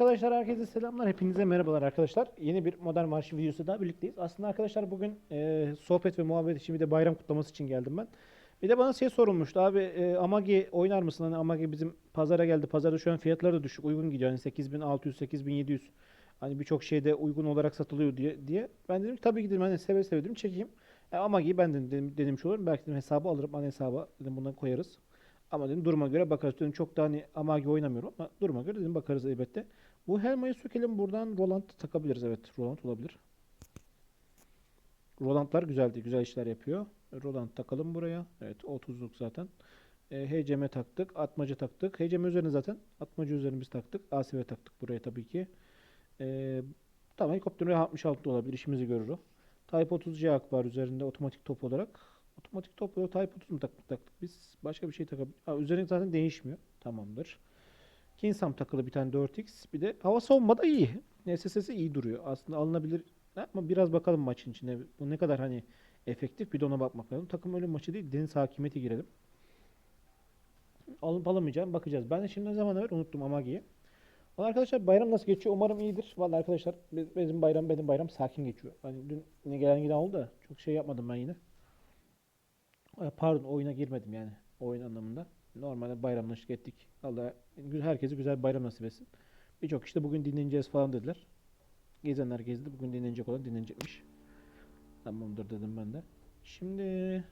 Arkadaşlar herkese selamlar. Hepinize merhabalar arkadaşlar. Yeni bir Modern Marşi videosu daha birlikteyiz. Aslında arkadaşlar bugün e, sohbet ve muhabbet için bir de bayram kutlaması için geldim ben. Bir de bana şey sorulmuştu abi e, Amagi oynar mısın? Hani Amagi bizim pazara geldi. Pazarda şu an fiyatları da düşük uygun gidiyor. Hani 8600 8700 hani birçok şeyde uygun olarak satılıyor diye diye. Ben dedim tabii ki dedim hani seve seve dedim çekeyim. E, Amagi'yi ben dedim, dedim, denemiş olurum. Belki dedim hesabı alırım. Hani hesaba dedim bundan koyarız. Ama dedim duruma göre bakarız. Dedim çok da hani Amagi oynamıyorum ama duruma göre dedim bakarız elbette. Bu helmayı sökelim buradan Roland takabiliriz. Evet Roland olabilir. Rolandlar güzeldi. Güzel işler yapıyor. Roland takalım buraya. Evet 30'luk zaten. E, HCM taktık. Atmaca taktık. HCM üzerine zaten. Atmaca üzerine biz taktık. ASV taktık buraya tabii ki. E, tamam helikopterin 66 da olabilir. İşimizi görür o. Type 30 jack var üzerinde otomatik top olarak. Otomatik top olarak Type 30 mu taktık, taktık biz? Başka bir şey takabiliriz. Ha, üzerine zaten değişmiyor. Tamamdır. Kinsam takılı bir tane 4x. Bir de hava savunma da iyi. SSS'i iyi duruyor. Aslında alınabilir. Ama biraz bakalım maçın içinde. Bu ne kadar hani efektif bir de ona bakmak lazım. Takım ölüm maçı değil. Deniz hakimiyeti girelim. Alıp alamayacağım bakacağız. Ben de şimdi ne zaman evvel unuttum Amagi'yi. Arkadaşlar bayram nasıl geçiyor? Umarım iyidir. Valla arkadaşlar biz- bizim bayram benim bayram sakin geçiyor. Hani dün ne gelen giden oldu da çok şey yapmadım ben yine. Pardon oyuna girmedim yani oyun anlamında. Normalde bayramlaştık ettik. Allah herkese güzel bayram nasip etsin. Birçok işte bugün dinleneceğiz falan dediler. Gezenler gezdi. Bugün dinlenecek olan dinlenecekmiş. Tamamdır dedim ben de. Şimdi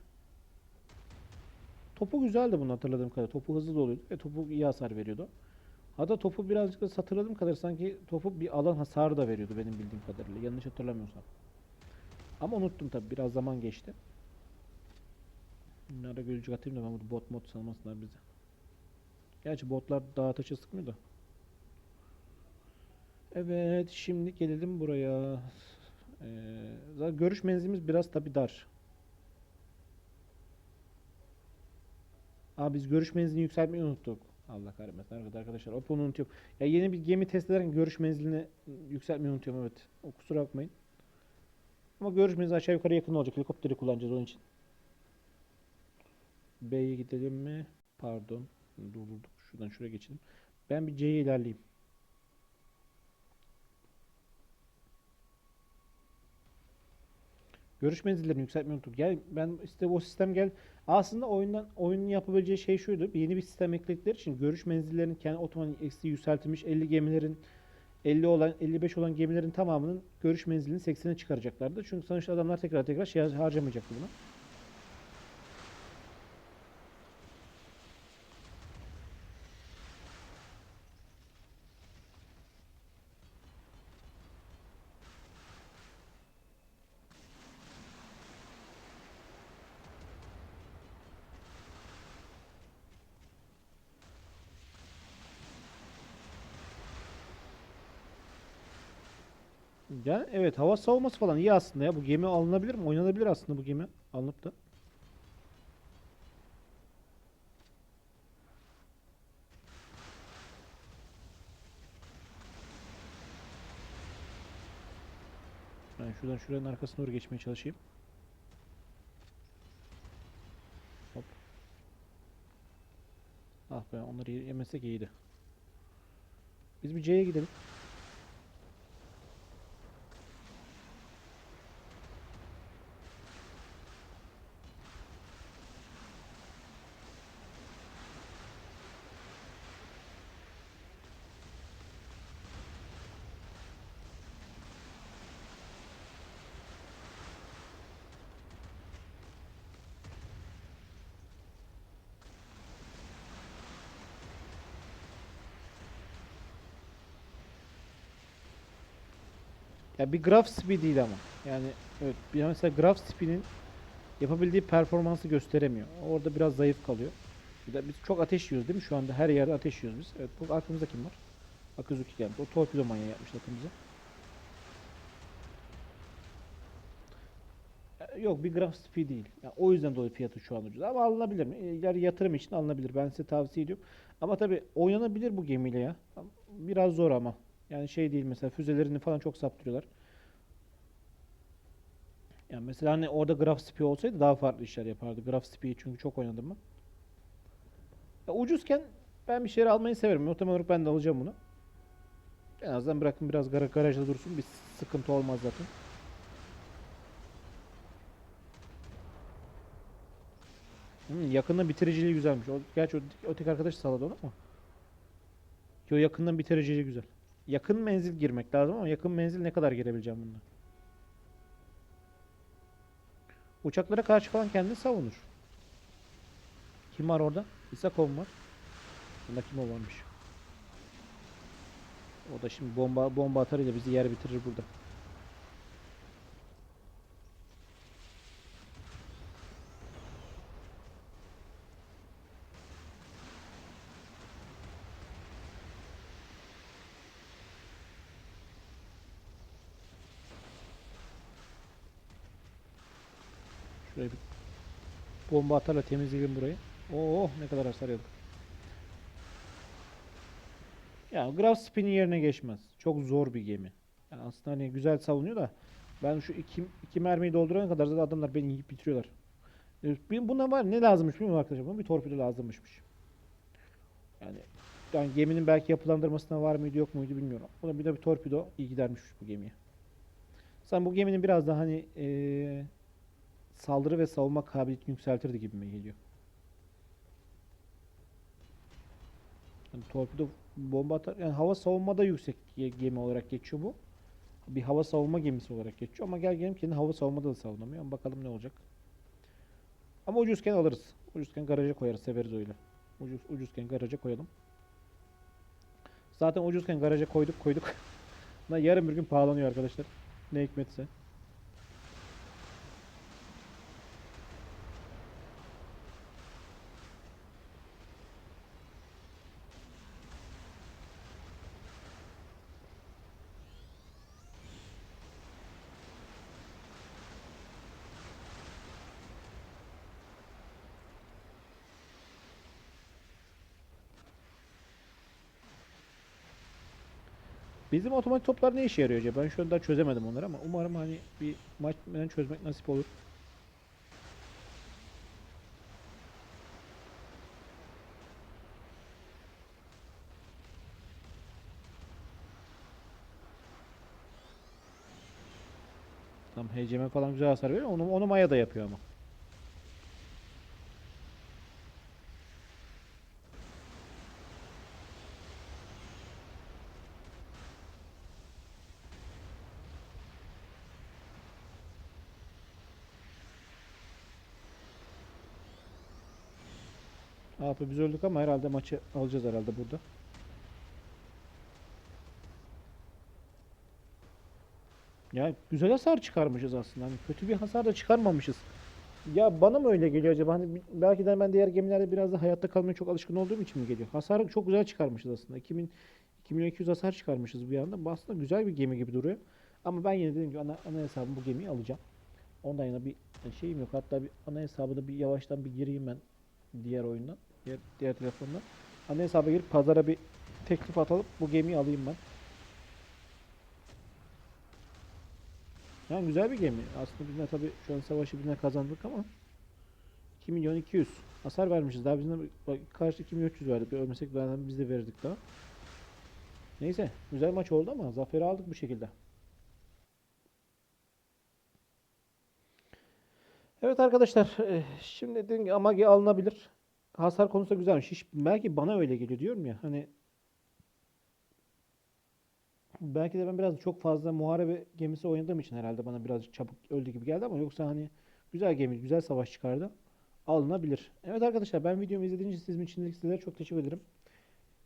topu güzeldi bunu hatırladığım kadar. Topu hızlı doluyordu ve topu iyi hasar veriyordu. Hatta topu birazcık da hatırladığım kadar sanki topu bir alan hasarı da veriyordu benim bildiğim kadarıyla. Yanlış hatırlamıyorsam. Ama unuttum tabi biraz zaman geçti. Bunlara gülücük atayım da ben burada bot mod sanmasınlar bizi. Gerçi botlar dağa taşı sıkmıyor da. Evet şimdi gelelim buraya. Ee, zaten görüş menzilimiz biraz tabi dar. Aa biz görüş menzilini yükseltmeyi unuttuk. Allah kahretmesin arkadaşlar. Hop onu unutuyorum. Ya yeni bir gemi test ederken görüş menzilini yükseltmeyi unutuyorum evet. O kusura bakmayın. Ama görüş menzili aşağı yukarı yakın olacak. Helikopteri kullanacağız onun için. B'ye gidelim mi? Pardon. Durdurduk. Şuradan şuraya geçelim. Ben bir C'ye ilerleyeyim. Görüş menzillerini yükseltmeyi unuttuk. Gel ben işte o sistem gel. Aslında oyundan oyunun yapabileceği şey şuydu. Yeni bir sistem ekledikleri için görüş menzillerinin kendi otomatik eksi yükseltilmiş 50 gemilerin 50 olan 55 olan gemilerin tamamının görüş menzilini 80'e çıkaracaklardı. Çünkü sonuçta adamlar tekrar tekrar şey harcamayacaktı buna. Ya evet hava savunması falan iyi aslında ya. Bu gemi alınabilir mi? Oynanabilir aslında bu gemi. Alınıp da. Ben şuradan şuranın arkasına doğru geçmeye çalışayım. Hop. Ah be onları ye- yemesek iyiydi. Biz bir C'ye gidelim. Ya bir graph speed değil ama. Yani evet bir mesela graph speed'in yapabildiği performansı gösteremiyor. Orada biraz zayıf kalıyor. Bir de biz çok ateş yiyoruz değil mi? Şu anda her yerde ateş yiyoruz biz. Evet bu arkamızda kim var? Akazuki gelmiş. O torpido manyağı yapmış takımıza. Yok bir graph speed değil. Ya o yüzden dolayı fiyatı şu an ucuz. Ama alınabilir mi? İleri yatırım için alınabilir. Ben size tavsiye ediyorum. Ama tabi oynanabilir bu gemiyle ya. Biraz zor ama. Yani şey değil mesela füzelerini falan çok saptırıyorlar. Yani mesela hani orada Graph Spy olsaydı daha farklı işler yapardı. Graph Spy'yi çünkü çok oynadım ben. Ucuzken ben bir şeyler almayı severim. Otomatik olarak ben de alacağım bunu. En azından bırakın biraz gara- garajda dursun. Bir sıkıntı olmaz zaten. Hmm, yakından bitiriciliği güzelmiş. O, gerçi o, o arkadaş sağladı onu ama. Yo yakından bitiriciliği güzel. Yakın menzil girmek lazım ama yakın menzil ne kadar girebileceğim bununla? Uçaklara karşı falan kendini savunur. Kim var orada? İsakov var. Bunda kim varmış? O da şimdi bomba bomba atarıyla bizi yer bitirir burada. Şuraya bir bomba atarla temizleyelim burayı. Oo ne kadar hasar yedik. Ya Graf Spin'in yerine geçmez. Çok zor bir gemi. Yani aslında hani güzel savunuyor da ben şu iki, iki mermiyi doldurana kadar zaten adamlar beni yiyip bitiriyorlar. E, Buna var ne lazımmış bilmiyorum arkadaşlar. Buna bir torpido lazımmışmış. Yani yani geminin belki yapılandırmasına var mıydı yok muydu bilmiyorum. Buna bir de bir torpido iyi gidermiş bu gemiye. Sen bu geminin biraz daha hani eee, saldırı ve savunma kabiliyetini yükseltirdi gibime geliyor. Yani torpido bomba atar. Yani hava savunmada yüksek ge- gemi olarak geçiyor bu. Bir hava savunma gemisi olarak geçiyor ama gel gelelim kendi hava savunmada da savunamıyor. Ama bakalım ne olacak. Ama ucuzken alırız. Ucuzken garaja koyarız. Severiz öyle. Ucuz, ucuzken garaja koyalım. Zaten ucuzken garaja koyduk koyduk. Yarın bir gün pahalanıyor arkadaşlar. Ne hikmetse. Bizim otomatik toplar ne işe yarıyor acaba? Ben şu anda çözemedim onları ama umarım hani bir maç çözmek nasip olur. Tam HCM falan güzel hasar veriyor. Onu, onu Maya da yapıyor ama. Abi biz öldük ama herhalde maçı alacağız herhalde burada. Ya güzel hasar çıkarmışız aslında. Hani kötü bir hasar da çıkarmamışız. Ya bana mı öyle geliyor acaba? Hani belki de ben diğer gemilerde biraz da hayatta kalmaya çok alışkın olduğum için mi geliyor? Hasarı çok güzel çıkarmışız aslında. 2000 2200 hasar çıkarmışız bir anda. Bu aslında güzel bir gemi gibi duruyor. Ama ben yine dediğim gibi ana, ana hesabım bu gemiyi alacağım. Ondan yana bir şeyim yok. Hatta bir ana hesabına bir yavaştan bir gireyim ben diğer oyundan. Diğer, diğer telefondan. Ana hesaba girip pazara bir teklif atalım. Bu gemiyi alayım ben. Yani güzel bir gemi. Aslında biz de tabii şu an savaşı birine kazandık ama 2 milyon 200 hasar vermişiz. Daha bizden bak, karşı 2 milyon 300 verdik. Bir ölmesek zaten biz de verirdik daha. Neyse güzel maç oldu ama zaferi aldık bu şekilde. Evet arkadaşlar eh, şimdi dediğim gibi Amagi alınabilir. Hasar konusu da güzelmiş. Belki bana öyle geliyor diyorum ya. Hani belki de ben biraz çok fazla muharebe gemisi oynadığım için herhalde bana birazcık çabuk öldü gibi geldi ama yoksa hani güzel gemi, güzel savaş çıkardı. Alınabilir. Evet arkadaşlar ben videomu izlediğiniz için sizin için sizlere çok teşekkür ederim.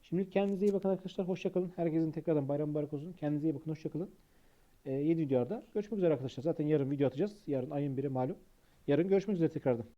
Şimdilik kendinize iyi bakın arkadaşlar. Hoşça kalın. Herkesin tekrardan bayram mübarek olsun. Kendinize iyi bakın. Hoşça kalın. Ee, yeni videolarda görüşmek üzere arkadaşlar. Zaten yarın video atacağız. Yarın ayın biri malum. Yarın görüşmek üzere tekrardan.